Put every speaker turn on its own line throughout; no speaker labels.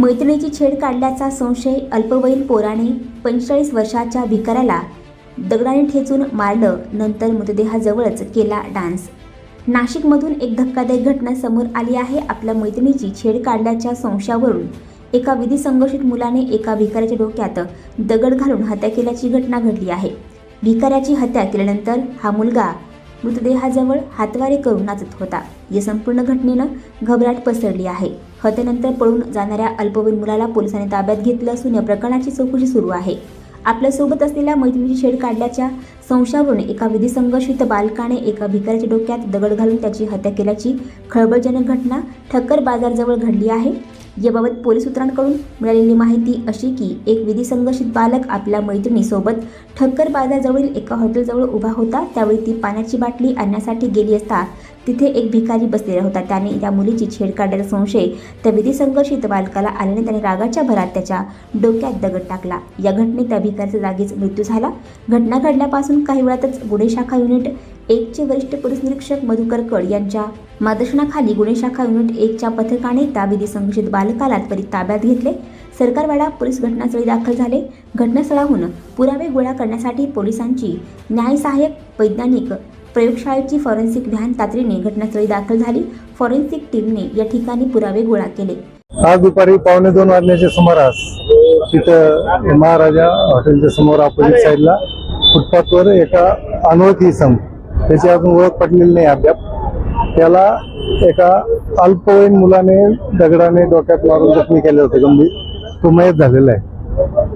मैत्रिणीची छेड काढल्याचा संशय अल्पवयीन पोराने पंचेचाळीस वर्षाच्या भिकाऱ्याला दगडाने ठेचून मारलं. नंतर मृतदेहाजवळच केला डान्स. नाशिकमधून एक धक्कादायक घटना समोर आली आहे. आपल्या मैत्रिणीची छेड काढल्याच्या संशयावरून एका विधी संघर्षित मुलाने एका भिकाऱ्याच्या डोक्यात दगड घालून हत्या केल्याची घटना घडली आहे. भिकाऱ्याची हत्या केल्यानंतर हा मुलगा मृतदेहाजवळ हातवारे करून नाचत होता. या संपूर्ण घटनेनं घबराट पसरली आहे. हत्येनंतर पळून जाणाऱ्या अल्पवयीन मुलाला पोलिसांनी ताब्यात घेतलं असून या प्रकरणाची चौकशी सुरू आहे. आपल्यासोबत असलेल्या मैत्रिणीची छेड काढल्याच्या संशयावरून एका विधिसंघर्षित बालकाने एका भिकाऱ्याच्या डोक्यात दगड घालून त्याची हत्या केल्याची खळबळजनक घटना ठक्कर बाजारजवळ घडली आहे. याबाबत पोलीस सूत्रांकडून मिळालेली माहिती अशी की एक विधी संघर्षित बालक आपल्या मैत्रिणीसोबत ठक्कर बाजारजवळील एका हॉटेलजवळ उभा होता. त्यावेळी ती पाण्याची बाटली आणण्यासाठी गेली असता तिथे एक भिकारी बसलेला होता. त्याने त्या मुलीची छेड काढल्याचा संशय त्या विधी संघर्षित बालकाला आल्याने त्याने रागाच्या भरात त्याच्या डोक्यात दगड टाकला. या घटनेत त्या भिकारीचा जागीच मृत्यू झाला. घटना घडल्यापासून काही वेळातच गुन्हे शाखा युनिट एकचे वरिष्ठ पोलीस निरीक्षक मधुकर कड यांच्या मार्गदर्शनाखाली गुन्हे शाखा युनिट एकच्या पथकाने त्या विधी संघर्षित बालकाला त्वरित ताब्यात घेतले. सरकारवाडा पोलीस घटनास्थळी दाखल झाले. घटनास्थळाहून पुरावे गोळा करण्यासाठी पोलिसांची न्यायसहाय्यक वैज्ञानिक प्रयोगशाळेची फॉरेन्सिक व्हॅन तातडीने घटनास्थळी दाखल झाली. फॉरेन्सिक टीमने या ठिकाणी पुरावे गोळा केले.
आज दुपारी पावणे दोन वाजण्याच्या सुमारास तिथं महाराजा हॉटेलच्या समोर अपोजिट साईडला फुटपाथवर एका अनोळखी इसम त्याची अजून ओळख पटलेली नाही अद्याप त्याला एका अल्पवयीन मुलाने दगडाने डोक्यात मारून जखमी केले होते. गंभीर तो मयत झालेला आहे.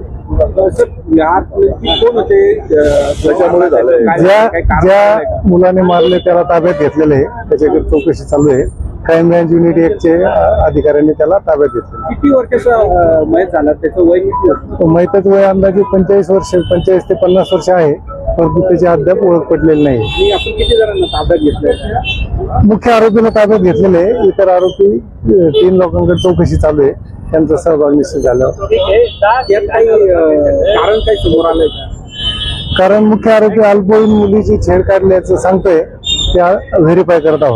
ज्या? मुलाने मारले त्याला ताब्यात घेतलेले आहे. त्याच्याकडे चौकशी चालू आहे. क्राईम ब्रँच युनिट एकचे अ, अधिकाऱ्यांनी त्याला ताब्यात घेतले
किती वर्षाचा मयत झाला? त्याचं वय
मैतच वय अंदाजे पंचेचाळीस वर्ष पंचेचाळीस ते पन्नास वर्ष आहे. परंतु त्याची अद्याप ओळख पडलेली नाही.
आपण किती जणांना ताब्यात घेतलंय?
मुख्य आरोपीला ताब्यात घेतलेले इतर आरोपी तीन लोकांकडे चौकशी चालू आहे. त्यांचा सहभाग निश्चित
अं, कारण काही समोर आलंय
कारण मुख्य आरोपी अल्पवयीन मुलीची छेड काढल्याचं सांगतोय. त्या व्हेरीफाय करत आहोत.